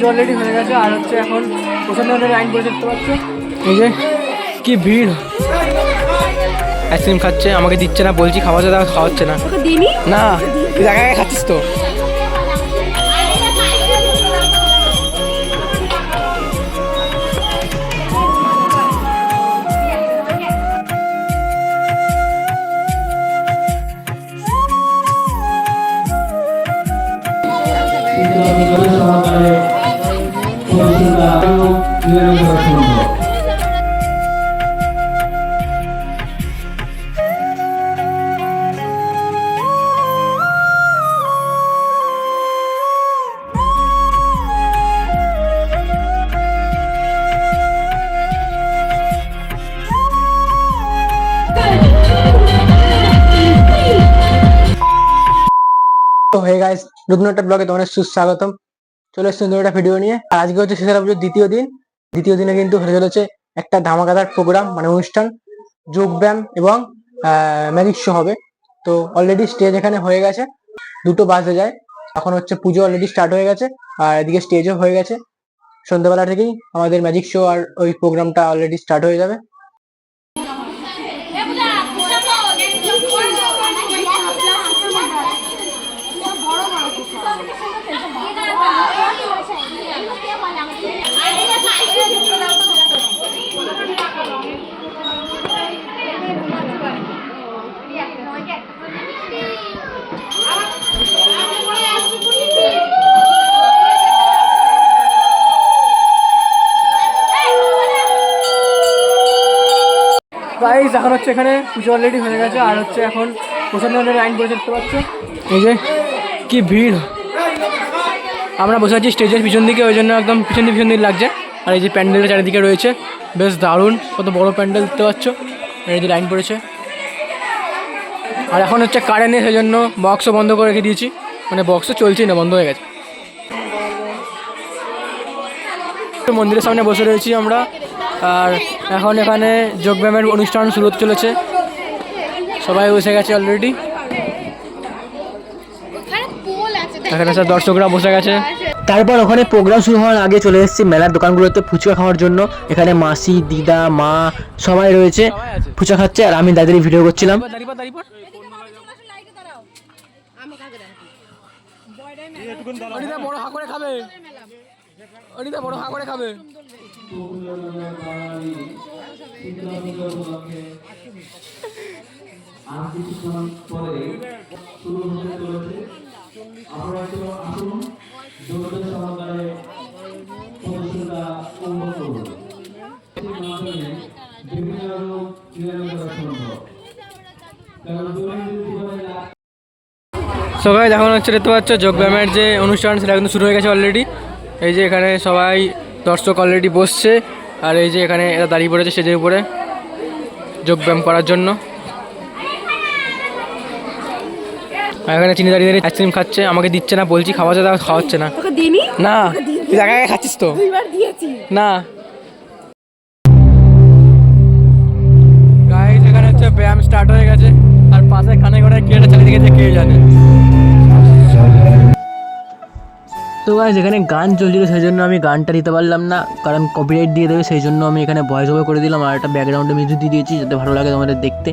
পুজো already হয়ে গেছে। আর হচ্ছে এখন প্রচণ্ড লাইন করে দেখতে পাচ্ছ? এই যে কি ভিড়। আইসক্রিম খাচ্ছে আমাকে দিচ্ছে না বলছি খাওয়া দাওয়া খাওয়াচ্ছে না। না একা খাচ্ছিস তো? নতুন ব্লগে তোমাদের সুস্বাগতম। চলে এসেছি একটা ভিডিও নিয়ে। আর আজকে হচ্ছে শেষের পুজোর দ্বিতীয় দিন। দ্বিতীয় দিনে কিন্তু হতে চলেছে একটা ধামাকাদার প্রোগ্রাম মানে অনুষ্ঠান, যোগব্যায়াম এবং ম্যাজিক শো হবে। তো অলরেডি স্টেজ এখানে হয়ে গেছে। দুটো বাজে যায়। এখন হচ্ছে পুজো অলরেডি স্টার্ট হয়ে গেছে। আর এদিকে স্টেজও হয়ে গেছে। সন্ধ্যাবেলা থেকেই আমাদের ম্যাজিক শো আর ওই প্রোগ্রামটা অলরেডি স্টার্ট হয়ে যাবে। গাইস এখন হচ্ছে এখানে পুজো অলরেডি হয়ে গেছে, আর হচ্ছে এখন প্রচণ্ড লাইন করে দেখতে পাচ্ছ? এই যে, কি ভিড়। আমরা বসে আছি স্টেজের পিছন দিকে, ওই জন্য একদম পিছন দিকে পিছন দিকে লাগছে। আর এই যে প্যান্ডেলটা চারিদিকে রয়েছে, বেশ দারুণ, কত বড় প্যান্ডেল দেখতে পাচ্ছ। আর এই যে লাইন পড়েছে। আর এখন হচ্ছে কারেন্ট নেই সেই জন্য বক্সও বন্ধ করে রেখে দিয়েছি। মানে বক্সও চলছেই না, বন্ধ হয়ে গেছে। মন্দিরের সামনে বসে রয়েছি আমরা। আর এখন এখানে যোগব্যায়ামের অনুষ্ঠান শুরু চলেছে। সবাই বসে গেছে অলরেডি এখানে সব দর্শকরা বসে গেছে। তারপর ওখানে প্রোগ্রাম শুরু হওয়ার আগে চলে এসেছি মেলার দোকানগুলোতে ফুচকা খাওয়ার জন্য। এখানে মাসি দিদা মা সবাই রয়েছে। ফুচকা খাচ্ছে আর আমি দাদারই ভিডিও করছিলাম। অনিতা বড় হা করে খাবে। অনিতা বড় হা করে খাবে। আর কিছুক্ষণ পরে শুরু হতে চলেছে সবাই এখন হচ্ছে দেখতে পাচ্ছ যোগব্যায়ামের যে অনুষ্ঠান, সেটা কিন্তু শুরু হয়ে গেছে অলরেডি এই যে এখানে সবাই দর্শক অলরেডি বসছে, আর এই যে এখানে এরা দাঁড়িয়ে পড়েছে স্টেজের উপরে যোগব্যায়াম করার জন্য আর এখানে চিনি দাঁড়িয়ে দাঁড়িয়ে আইসক্রিম খাচ্ছে আমাকে দিচ্ছে না বলছি খাওয়া দাওয়া খাওয়াচ্ছে না। না তুই একা খাচ্ছিস তো। না। এখানে হচ্ছে ব্যায়াম স্টার্ট হয়ে গেছে আর পাশে খানে ঘরে কেটে কে জানে। তো গাইস এখানে গান চলছিল সেই জন্য আমি গানটা দিতে পারলাম না কারণ কপিরাইট দিয়ে দেবে সেই জন্য আমি এখানে ভয়েস ওভার করে দিলাম আর একটা ব্যাকগ্রাউন্ডে মিউজিক দিয়ে দিয়েছি যাতে ভালো লাগে তোমাদের দেখতে।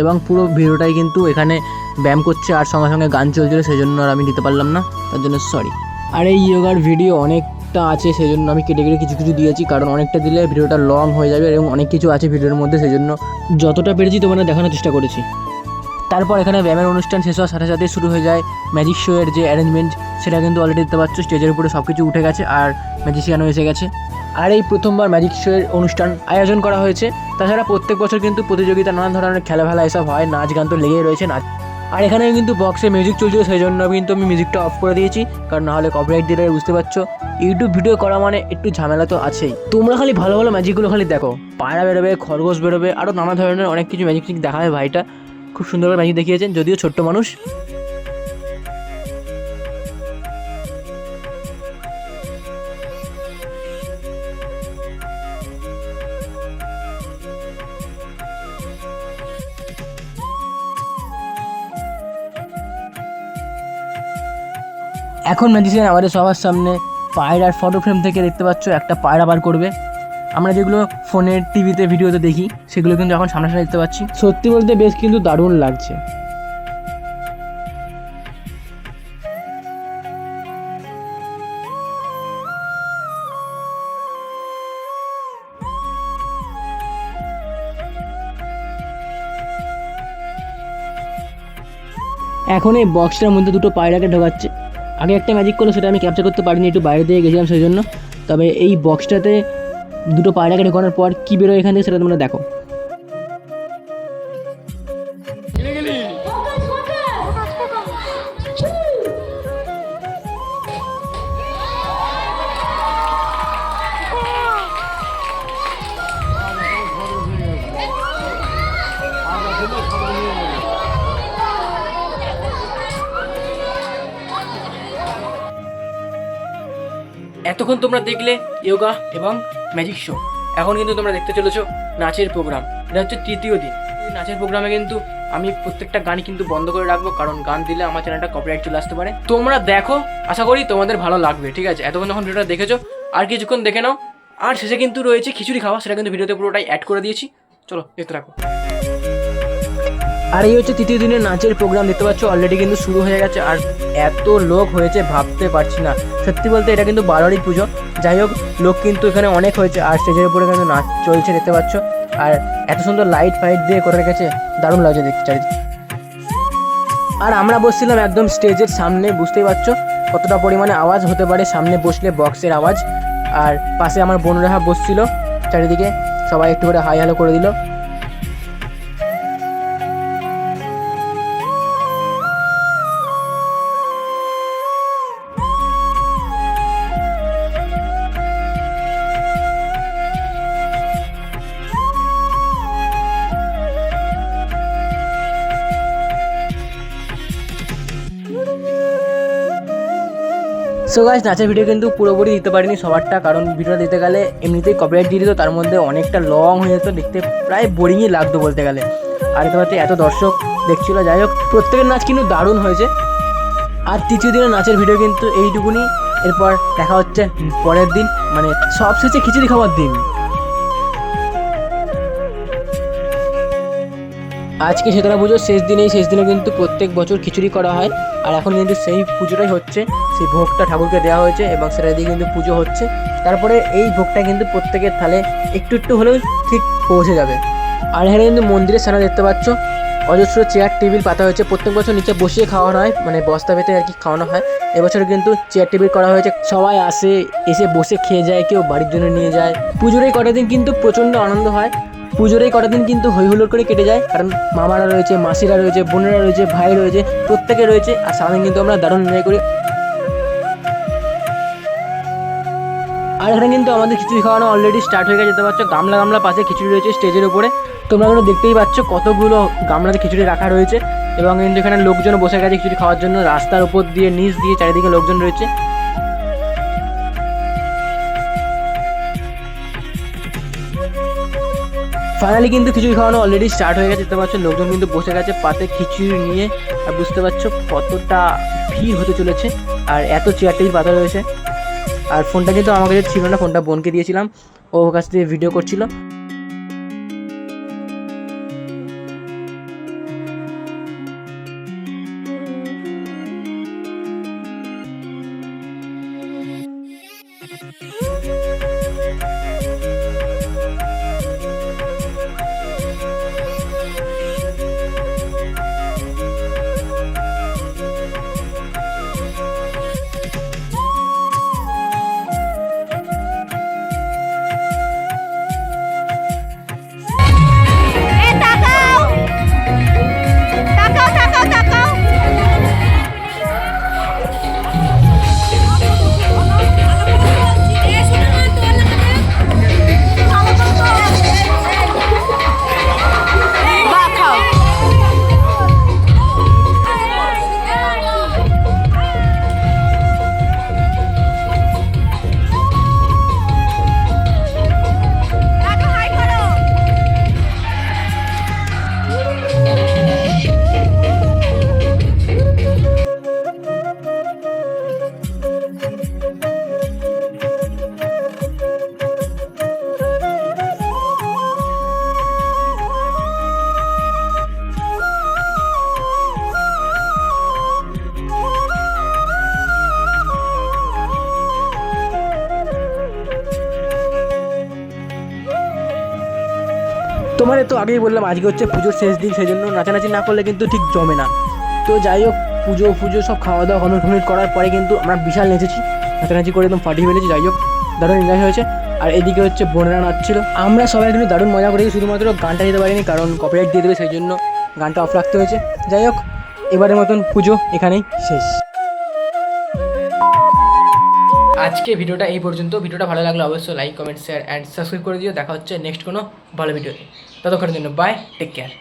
এবং পুরো ভিডিওটাই কিন্তু এখানে ব্যায়াম করছে আর সঙ্গে সঙ্গে গান চলছিল সেই জন্য আর আমি দিতে পারলাম না। তার জন্য সরি আর এই ইয়োগার ভিডিও অনেকটা আছে সেই জন্য আমি কেটে কেটে কিছু কিছু দিয়েছি, কারণ অনেকটা দিলে ভিডিওটা লং হয়ে যাবে এবং অনেক কিছু আছে ভিডিওর মধ্যে সেই জন্য যতটা পেরেছি তোমাদের দেখানোর চেষ্টা করেছি। তারপর এখানে ব্যায়ামের অনুষ্ঠান শেষ হওয়ার সাথে সাথে শুরু হয়ে যায় ম্যাজিক শোয়ের যে অ্যারেঞ্জমেন্ট সেটা কিন্তু অলরেডি দেখতে পাচ্ছ স্টেজের উপরে সব কিছু উঠে গেছে আর ম্যাজিশিয়ানও এসে গেছে। আর এই প্রথমবার ম্যাজিক শো এর অনুষ্ঠান আয়োজন করা হয়েছে। তাছাড়া প্রত্যেক বছর কিন্তু প্রতিযোগিতা নানান ধরনের খেলাফেলা এসব হয় নাচ গান তো লেগেই রয়েছে নাচ। আর এখানে কিন্তু বক্সে মিউজিক চলছিল সেই জন্য কিন্তু আমি মিউজিকটা অফ করে দিয়েছি কারণ নাহলে কপিরাইট দেবে, বুঝতে পারছ। ইউটিউব ভিডিও করা মানে একটু ঝামেলা তো আছেই। তোমরা খালি ভালো ভালো ম্যাজিকগুলো খালি দেখো। পায়রা বেরোবে খরগোশ বেরোবে আরও নানা ধরনের অনেক কিছু ম্যাজিক দেখাবে ভাইটা। খুব সুন্দর করে ম্যাজিক দেখিয়েছেন যদিও ছোট্ট মানুষ। এখন ম্যাজিশিয়ান আমাদের সবার সামনে পায়রার ফটো ফ্রেম থেকে দেখতে পাচ্ছ একটা পায়রা বার করবে। আমরা যেগুলো ফোনের টিভিতে ভিডিওতে দেখি সেগুলো কিন্তু এখন সামনাসামনি দেখতে পাচ্ছি। সত্যি বলতে বেশ কিন্তু দারুণ লাগছে। এখন এই বক্সটার মধ্যে দুটো পায়রাকে ঢোকাচ্ছে। আগে একটা ম্যাজিক করল সেটা আমি ক্যাপচার করতে পারিনি, একটু বাইরে দিয়ে গেছিলাম সেই জন্য। তবে এই বক্সটাতে দুটো পায়রাকে ঢোকানোর পর কী বেরোয় এখান থেকে সেটা তোমরা দেখো। এতক্ষণ তোমরা দেখলে যোগা এবং ম্যাজিক শো এখন কিন্তু তোমরা দেখতে চলেছো নাচের প্রোগ্রাম এটা হচ্ছে তৃতীয় দিন। নাচের প্রোগ্রামে কিন্তু আমি প্রত্যেকটা গান কিন্তু বন্ধ করে রাখব, কারণ গান দিলে আমার চ্যানেলটা কপিরাইট চলে আসতে পারে। তোমরা দেখো, আশা করি তোমাদের ভালো লাগবে, ঠিক আছে? এতক্ষণ যখন ভিডিওটা দেখেছ, আর কিছুক্ষণ দেখে নাও। আর শেষে কিন্তু রয়েছে খিচুড়ি খাওয়া, সেটা কিন্তু ভিডিওতে পুরোটাই অ্যাড করে দিয়েছি। চলো, দেখতে রাখো আর এই হচ্ছে তৃতীয় দিনের নাচের প্রোগ্রাম দেখতে পাচ্ছ? অলরেডি কিন্তু শুরু হয়ে গেছে, আর এত লোক হয়েছে, ভাবতে পারছি না। সত্যি বলতে এটা কিন্তু বারোয়ারি পুজো। যাই হোক, লোক কিন্তু এখানে অনেক হয়েছে, আর স্টেজের উপরে কিন্তু নাচ চলছে, দেখতে পাচ্ছ? আর এত সুন্দর লাইট ফাইট দিয়ে করে রেখেছে, দারুণ লাগছে দেখতে চারিদিকে। আর আমরা বসছিলাম একদম স্টেজের সামনে, বুঝতেই পারছ? কতটা পরিমাণে আওয়াজ হতে পারে, সামনে বসলে বক্সের আওয়াজ। আর পাশে আমার বোনরেখা বসছিল, চারিদিকে সবাই একটু করে হাই হ্যালো করে দিল। সো গাইস নাচের ভিডিও কিন্তু পুরোপুরি দিতে পারিনি সবারটা, কারণ ভিডিওটা দিতে গেলে এমনিতেই কপিরাইট দিয়ে দিত, তার মধ্যে অনেকটা লং হয়ে যেত, দেখতে প্রায় বোরিংই লাগতো বলতে গেলে। আর হচ্ছে এত দর্শক দেখছিলো, যাই হোক, প্রত্যেকের নাচ কিন্তু দারুণ হয়েছে। আর তৃতীয় দিনের নাচের ভিডিও কিন্তু এইটুকুনি, এরপর দেখা হচ্ছে পরের দিন মানে সবশেষে খিচুড়ি খাবার দিন। আজকে শীতলা পুজোর শেষ দিনেই, শেষ দিনে কিন্তু প্রত্যেক বছর খিচুড়ি করা হয়। আর এখন কিন্তু সেই পুজোটাই হচ্ছে, সেই ভোগটা ঠাকুরকে দেওয়া হয়েছে এবং সেটা দিয়ে কিন্তু পুজো হচ্ছে। তারপরে এই ভোগটা কিন্তু প্রত্যেকের থালে একটু একটু হলেও ঠিক পৌঁছে যাবে। আর এখানে কিন্তু মন্দিরের সামনে দেখতে পাচ্ছ। অজস্র চেয়ার টেবিল পাতা হয়েছে। প্রত্যেক বছর নিচে বসিয়ে খাওয়ানো হয় মানে বস্তা পেতে আর কি খাওয়ানো হয়। এবছর কিন্তু চেয়ার টেবিল করা হয়েছে। সবাই আসে, এসে বসে খেয়ে যায়, কেউ বাড়ির জন্য নিয়ে যায়। পুজোর এই কটা দিন কিন্তু প্রচণ্ড আনন্দ হয়। পুজোর এই কটা দিন কিন্তু হই হুল্লোড় করে কেটে যায়, কারণ মামারা রয়েছে, মাসিরা রয়েছে, বোনেরা রয়েছে, ভাই রয়েছে, প্রত্যেকে রয়েছে, আর সারাদিন কিন্তু আমরা দারুণ এনজয় করি। আর এখানে কিন্তু আমাদের খিচুড়ি খাওয়ানো অলরেডি স্টার্ট হয়ে গেছে যেতে পারছ গামলা গামলা পাশে খিচুড়ি রয়েছে স্টেজের উপরে। তোমরা কিন্তু দেখতেই পাচ্ছ কতগুলো গামলাতে খিচুড়ি রাখা রয়েছে, এবং কিন্তু এখানে লোকজন বসে গেছে খিচুড়ি খাওয়ার জন্য, রাস্তার উপর দিয়ে, নিচ দিয়ে চারিদিকে লোকজন রয়েছে। ফাইনালি কিন্তু খিচুড়ি খাওয়ানো অলরেডি স্টার্ট হয়ে গেছে, দেখতে পাচ্ছ লোকজন কিন্তু বসে গেছে পাতে খিচুড়ি নিয়ে, আর বুঝতে পারছ কতটা ভিড় হতে চলেছে, আর এত চেয়ার টেবিল পাতা রয়েছে। আর ফোনটা কিন্তু আমার কাছে ছিল না, ফোনটা বোনকে দিয়েছিলাম, ও কাছ থেকে ভিডিও করছিল। তোমাদের তো আগেই বললাম, আজকে হচ্ছে পুজোর শেষ দিন, সেই জন্য নাচানাচি না করলে কিন্তু ঠিক জমে না। তো যাই হোক, পুজো পুজো সব খাওয়া দাওয়া কমপ্লিট কমপ্লিট করার পরে কিন্তু আমরা বিশাল নেচেছি। নাচানাচি করে একদম ফাটিয়ে ফেলেছি যাই হোক, দারুণ এনজয় হয়েছে। আর এদিকে হচ্ছে বোনেরা নাচছিল। আমরা সবাই কিন্তু দারুণ মজা করেছি, শুধুমাত্র গানটা দিতে পারিনি, কারণ কপিরাইট দিয়ে দেবে, সেই জন্য গানটা অফ রাখতে হয়েছে। যাই হোক, এবারের মতন পুজো এখানেই শেষ। আজকে ভিডিওটা এই পর্যন্ত। ভিডিওটা ভালো লাগলে অবশ্যই like comment share and subscribe করে দিও। দেখা হচ্ছে নেক্সট কোনো ভালো ভিডিওতে ততক্ষণের জন্য বাই টেক কেয়ার